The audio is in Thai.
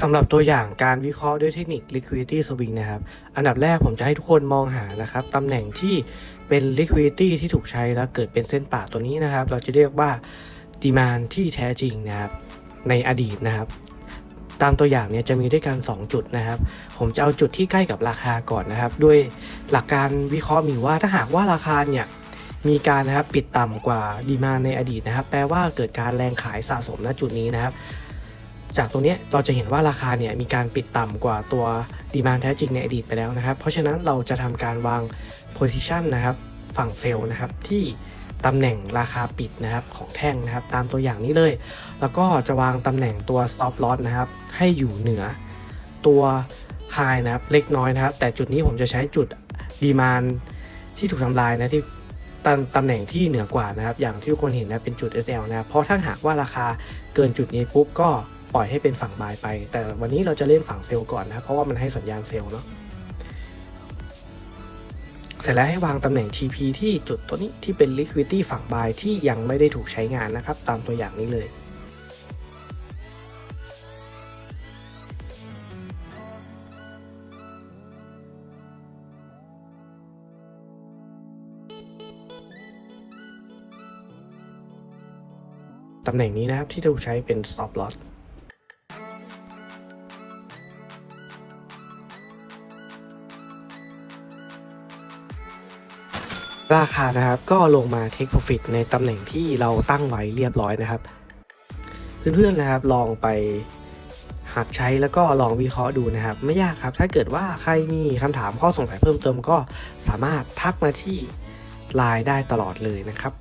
สำหรับตัวอย่างการวิเคราะห์ด้วยเทคนิค liquidity swing นะครับ อันดับแรกผมจะให้ทุกคนมองหานะครับตำแหน่งที่เป็น liquidity ที่ถูกใช้แล้วเกิดเป็นเส้นป่าตัวนี้นะครับ เราจะเรียกว่า demand ที่แท้จริงนะครับ ในอดีตนะครับ ตามตัวอย่างเนี่ยจะมีด้วยกัน 2 จุดนะครับ ผมจะเอาจุดที่ใกล้กับราคาก่อนนะครับ ด้วยหลักการวิเคราะห์มีว่าถ้าหากว่าราคาเนี่ยมีการนะครับปิดต่ำกว่าดีมานในอดีตนะครับ แปลว่าเกิดการแรงขายสะสมณจุดนี้นะครับ จากตรงนี้เราจะเห็นว่าราคาเนี่ยมีการปิดต่ำกว่าตัวดีมานแท้จริงในอดีตไปแล้วนะครับ เพราะฉะนั้นเราจะทำการวาง position นะครับฝั่งเซลล์นะครับที่ตำแหน่งราคาปิดนะครับของแท่งนะครับตามตัวอย่างนี้เลย แล้วก็จะวางตำแหน่งตัว stop loss นะครับให้อยู่เหนือตัว high นะครับเล็กน้อยนะครับ แต่จุดนี้ผมจะใช้จุด demand ที่ถูกทำลายนะที่ตำตำแหน่งที่เหนือกว่านะครับ อย่างที่ทุกคนเห็นนะเป็นจุด SL นะครับเพราะถ้าหากว่าราคาเกินจุดนี้ปุ๊บก็ ปล่อยให้เป็นฝั่งบายไป แต่วันนี้เราจะเล่นฝั่งเซลล์ก่อนนะเพราะว่ามันให้สัญญาณเซลล์เนาะเสร็จแล้วให้วางตำแหน่ง TP ที่จุดตัวนี้ที่เป็น liquidity ฝั่ง buy ที่ยังไม่ได้ถูกใช้งานนะครับ ตามตัวอย่างนี้เลย ตำแหน่งนี้นะครับที่ถูกใช้เป็น stop loss ราคานะครับก็ลงมา take profit ในตำแหน่งที่เราตั้งไว้เรียบร้อยนะครับ เพื่อนๆนะครับลองไปหัดใช้แล้วก็ลองวิเคราะห์ดูนะครับ ไม่ยากครับ ถ้าเกิดว่าใครมีคำถามข้อสงสัยเพิ่มเติมก็สามารถทักมาที่ไลน์ได้ตลอดเลยนะครับ